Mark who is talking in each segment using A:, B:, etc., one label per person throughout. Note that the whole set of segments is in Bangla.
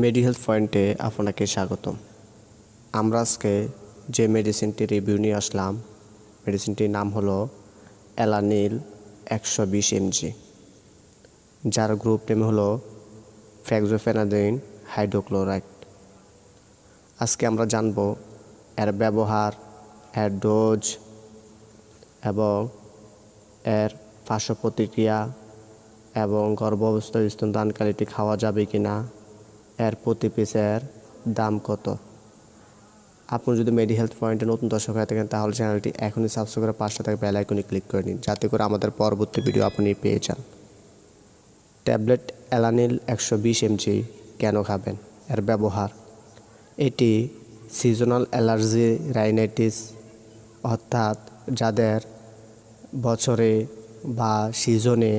A: মেডি হেলথ পয়েন্টে আপনাকে স্বাগতম। আমরা আজকে যে মেডিসিনটি রিভিউ নিয়ে আসলাম মেডিসিনটির নাম হলো অ্যালানিল একশো বিশ এমজি যার গ্রুপ নেম হলো ফ্যাক্সোফেনাদিন হাইড্রোক্লোরাইড। আজকে আমরা জানব এর ব্যবহার, এর ডোজ এবং এর পার্শ্ব প্রতিক্রিয়া এবং গর্ভাবস্থায় স্তনদানকারীটি খাওয়া যাবে কি না এর প্রতি পিসের দাম কত? আপনি যদি মেডি হেলথ পয়েন্টে নতুন দর্শক হয়ে থাকেন, তাহলে চ্যানেলটি এখনই সাবস্ক্রাইব করে পাশে থাকা বেল আইকনে ক্লিক করে নিন, যাতে করে আমাদের পরবর্তী ভিডিও আপনি পেয়ে যান। ট্যাবলেট অ্যালানিল একশো বিশ এমজি কেন খাবেন? এর ব্যবহার। এটি সিজনাল অ্যালার্জি রাইনাইটিস অর্থাৎ যাদের বছরে বা সিজনে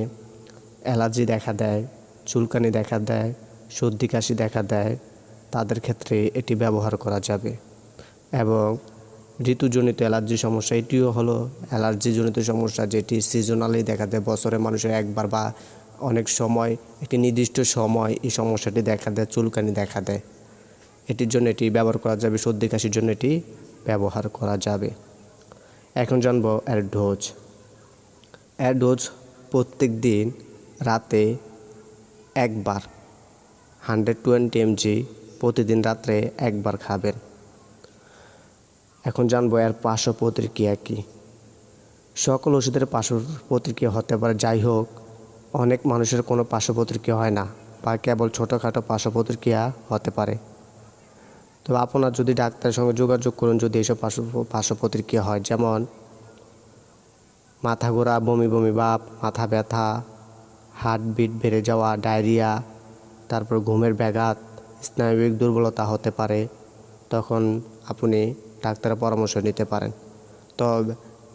A: অ্যালার্জি দেখা দেয়, চুলকানি দেখা দেয় সর্দি কাশি দেখা দেয়, তাদের ক্ষেত্রে এটি ব্যবহার করা যাবে। এবং ঋতুজনিত অ্যালার্জি সমস্যা, এটিও হলো অ্যালার্জিজনিত সমস্যা যেটি সিজনালি দেখা দেয়। বছরে মানুষের একবার বা অনেক সময়, একটি নির্দিষ্ট সময় এই সমস্যাটি দেখা দেয়, চুলকানি দেখা দেয়। এটির জন্য এটি ব্যবহার করা যাবে, সর্দি কাশির জন্য এটি ব্যবহার করা যাবে। এখন জানব এর ডোজ এর ডোজ প্রত্যেক দিন রাতে একবার। হান্ড্রেড টোয়েন্টি এমজি প্রতিদিন রাত্রে একবার খাবেন। এখন জানব এর পার্শ্ব প্রতিক্রিয়া কী। সকল ওষুধের পার্শ্ব প্রতিক্রিয়া হতে পারে, যাই হোক, অনেক মানুষের কোনো পার্শ্ব প্রতিক্রিয়া হয় না বা কেবল ছোটোখাটো পার্শ্ব প্রতিক্রিয়া হতে পারে। তো আপনার যদি ডাক্তারের সঙ্গে যোগাযোগ করুন, যদি এইসব পার্শ্ব পার্শ্ব প্রতিক্রিয়া হয়, যেমন মাথা ঘোরা, বমি বমি ভাব মাথা ব্যথা, হার্টবিট বেড়ে যাওয়া, ডায়রিয়া তারপর ঘুমের ব্যাঘাত, স্নায়বিক দুর্বলতা হতে পারে, তখন আপনি ডাক্তারের পরামর্শ নিতে পারেন। তো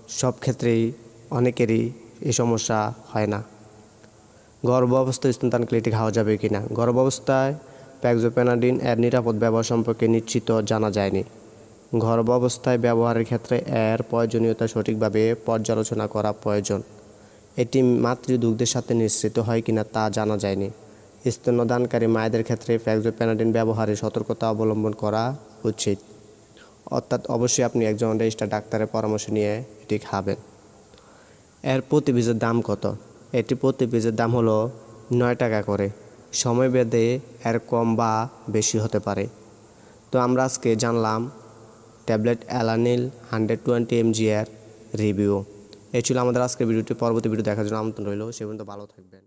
A: সব ক্ষেত্রেই অনেকেরই এই সমস্যা হয় না। গর্ভ অবস্থায় স্তনদানকারীটি খাওয়া যাবে কি না? গর্ভ অবস্থায় প্যাক্সোপেনাডিন এর নিরাপদ ব্যবহার সম্পর্কে নিশ্চিত জানা যায়নি। গর্ভ অবস্থায় ব্যবহারের ক্ষেত্রে এর প্রয়োজনীয়তা সঠিকভাবে পর্যালোচনা করা প্রয়োজন। এটি মাতৃদুগ্ধের সাথে নিশ্চিত হয় কিনা তা জানা যায়নি। স্তন্যদানকারী মায়েদের ক্ষেত্রে ফ্যাক্সোপ্যানাডিন ব্যবহারে সতর্কতা অবলম্বন করা উচিত। অর্থাৎ অবশ্যই আপনি একজন রেজিস্টার ডাক্তারের পরামর্শ নিয়ে এটি খাবেন। এর প্রতি পিসের দাম কত? এটি প্রতি পিসের দাম হলো নয় টাকা করে। সময় বেঁধে এর কম বা বেশি হতে পারে। তো আমরা আজকে জানলাম ট্যাবলেট অ্যালানিল হান্ড্রেড টোয়েন্টি এমজি এর রিভিউ। এই ছিল আমাদের আজকের ভিডিওটি। পরবর্তী ভিডিও দেখার জন্য আমন্ত্রণ রইল। সে পর্যন্ত ভালো থাকবেন।